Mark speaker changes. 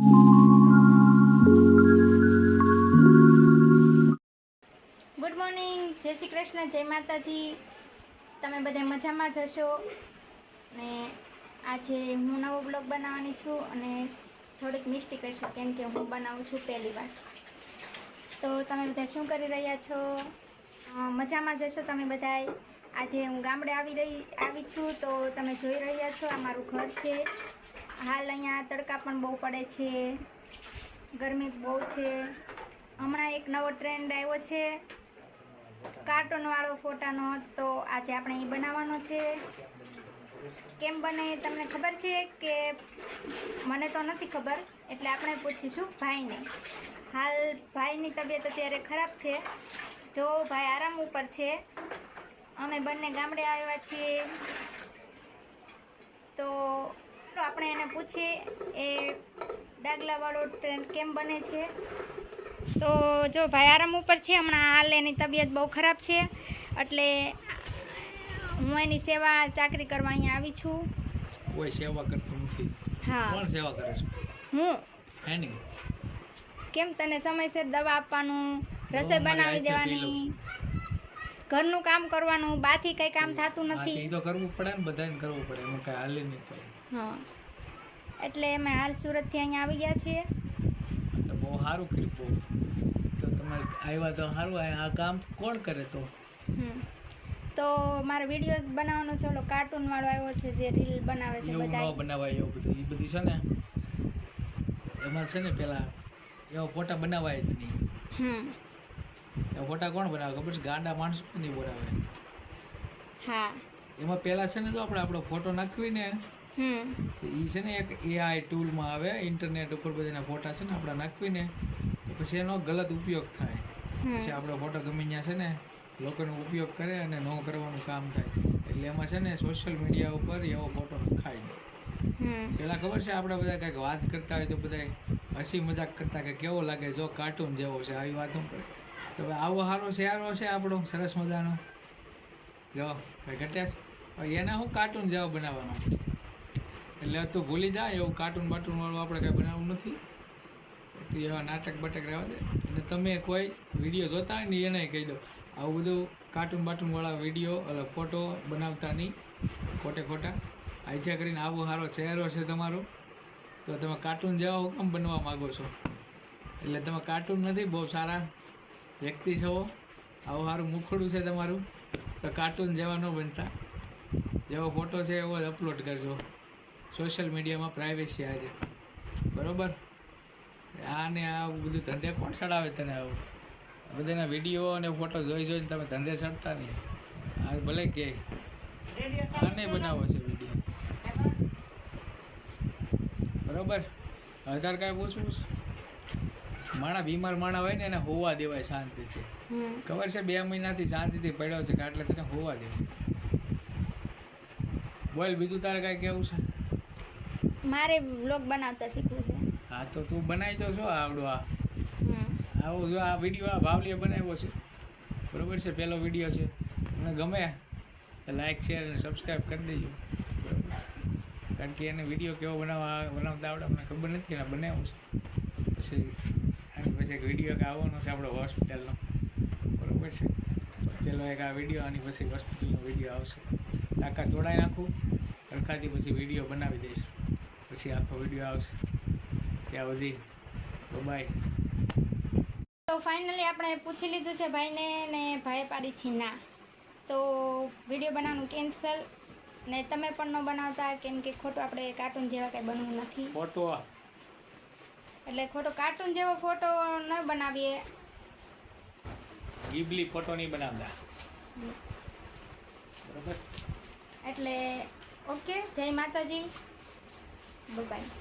Speaker 1: Good morning જય શ્રી કૃષ્ણ. જય માતાજી. તમે બધા મજામાં જ હશો? ને આજે હું નવો બ્લોગ બનાવવાની છું અને થોડીક મિસ્ટેક હશે કેમ કે હું બનાવું છું પહેલી વાર. તો તમે બધા શું કરી રહ્યા છો? મજામાં જ હશો તમે બધાય? આજે હું ગામડે આવી રહી, આવી છું તો તમે જોઈ રહ્યા છો આ મારું ઘર છે. હાલ અહીંયા તડકા પણ બહુ પડે છે. ગરમી બહુ છે. હમણાં એક નવો ટ્રેન્ડ આવ્યો છે. કાર્ટૂનવાળો ફોટાનો તો આજે આપણે એ બનાવવાનો છે. કેમ બને તમને ખબર છે કે મને તો નથી ખબર, એટલે આપણે પૂછીશું ભાઈને. હાલ ભાઈની તબિયત અત્યારે ખરાબ છે. જો ભાઈ આરામ ઉપર છે. અમે બંને ગામડે આવ્યા છીએ. તો તો આપણે એને પૂછીએ એ ડાગલાવાળો ટ્રેન કેમ બને છે? તો જો ભાઈ આરામ ઉપર છે હમણાં હાલ એની તબિયત બહુ ખરાબ છે એટલે હું એની સેવા ચાકરી કરવા અહીંયા આવી છું.
Speaker 2: કોઈ સેવા કરતો નથી.
Speaker 1: હા.
Speaker 2: કોણ સેવા કરે છે?
Speaker 1: હું.
Speaker 2: એની
Speaker 1: કેમ તને સમયસર દવા આપવાનું રસોઈ બનાવી દેવાની? ઘરનું કામ કરવાનું બાથી કંઈ કામ થતું નથી.
Speaker 2: તો કરવું પડે ને બધાને કરવું પડે એમાં કઈ હાલે નહીં.
Speaker 1: હા. એટલે અમે હાલ સુરતથી અહીંયા આવી ગયા છીએ.
Speaker 2: તો બહુ સારું કર્યું તો તમે આવ્યા તો સારું આ કામ કોણ કરે તો?
Speaker 1: હમ. તો મારે વીડિયો બનાવવાનો છે ઓલો કાર્ટૂન વાળો આવ્યો છે જે રીલ બનાવે છે બધા
Speaker 2: એવું બનાવાય એવું બધું. એ બધું છે ને એમાં છે ને પેલા એવા ફોટા બનાવાય જ નહીં.
Speaker 1: હમ.
Speaker 2: એવા ફોટા કોણ બનાવે? ખબર છે? ગાંડા માણસો નહીં બનાવે.
Speaker 1: હા.
Speaker 2: એમાં પહેલાં છે ને જો આપણે આપણો ફોટો નાખવી ને તો એ છે ને એક એઆઈ ટૂલમાં આવે ઇન્ટરનેટ ઉપર બધાના ફોટા છે ને આપણે નાખવીને તો પછી એનો ગલત ઉપયોગ થાય. પછી આપણો ફોટો ગમે ત્યાં છે ને લોકોનો ઉપયોગ કરે અને ન કરવાનું કામ થાય. એટલે એમાં છે ને સોશિયલ મીડિયા ઉપર એવો ફોટો નખાય દે પેલા ખબર છે આપણે બધા કંઈક વાત કરતા હોય તો બધા હસી મજાક કરતા કે કેવો લાગે જો કાર્ટૂન જેવો છે આવી વાતો કરે. તો ભાઈ આવો સારો શેરો છે આપણો સરસ મજાનો. જો ભાઈ ઘટ્યા એને હું કાર્ટૂન જેવો બનાવવાનો. એટલે તું ભૂલી જાય એવું કાર્ટૂન બાટૂનવાળું આપણે કંઈ બનાવવું નથી. તો એવા નાટક બટક રહેવા દે. અને તમે કોઈ વીડિયો જોતા હોય ને એને કહી દો. આવું બધું કાર્ટૂન બાટૂનવાળા વીડિયો એટલે ફોટો બનાવતા નહીં, ખોટે ખોટા. આઈથ્યા કરીને આવો સારો ચહેરો છે તમારો. તો તમે કાર્ટૂન જેવા હુકમ બનવા માગો છો? એટલે તમે કાર્ટૂન નથી, બહુ સારા વ્યક્તિ છો. આવું સારું મુખડું છે તમારું. તો કાર્ટૂન જેવા ન બનતા. જેવો ફોટો છે એવો જ અપલોડ કરજો. સોશિયલ મીડિયામાં પ્રાઇવેસી આજે. બરોબર? આને આ બધું ધંધે કોણ ચડાવે તને આવું? બધાના વીડિયો અને ફોટો જોઈ જોઈને તમે ધંધે ચડતા નહીં. આ ભલે કે આને બનાવો છે વીડિયો બરાબર? આધાર કાંઈ પૂછવું છે? માણા બીમાર માણા હોય ને એને હોવા દેવાય શાંતિથી. ખબર છે બે મહિનાથી શાંતિથી પડ્યો છે કે એટલે તને હોવા દેવાય. બોલ બીજું તારે કાંઈ કેવું છે?
Speaker 1: મારે વ્લોગ બનાવતા શીખવું છે.
Speaker 2: હા તો તું બનાવી તો છો આવડો આ. આવો જો આ વીડિયો આ ભાવલીએ બનાવ્યો છે. બરોબર છે? પહેલો વીડિયો છે. તમને ગમે લાઈક શેર અને સબસ્ક્રાઈબ કરી દેજો. કારણ કે એને વીડિયો કેવો બનાવવા બનાવતા આવડે મને ખબર નથી એને બનાવ્યો છે. પછી આની પછી એક વીડિયો કે આવવાનો છે આપણો હોસ્પિટલનો બરોબર છે? પેલો એક આ વીડિયો આની પછી હોસ્પિટલનો વીડિયો આવશે. ટાંકા તોડાઈ નાખું સરખાથી પછી વીડિયો બનાવી દઈશ. પછી આખો વીડિયો આવશે. ત્યાં સુધી બાય
Speaker 1: તો ફાઇનલી આપણે પૂછી લીધું છે ભાઈને ને ભાઈ પાડી છે ના તો વીડિયો બનાવવાનું કેન્સલ ને તમે પણ ન બનાવતા કેમ કે ખોટું આપણે કાર્ટૂન જેવા કંઈ બનવું નથી.
Speaker 2: ફોટો
Speaker 1: એટલે ખોટો કાર્ટૂન જેવો ફોટો ન બનાવીએ.
Speaker 2: ગીબલી ફોટો નહીં બનાવતા. બરાબર?
Speaker 1: એટલે ઓકે જય માતાજી. બાય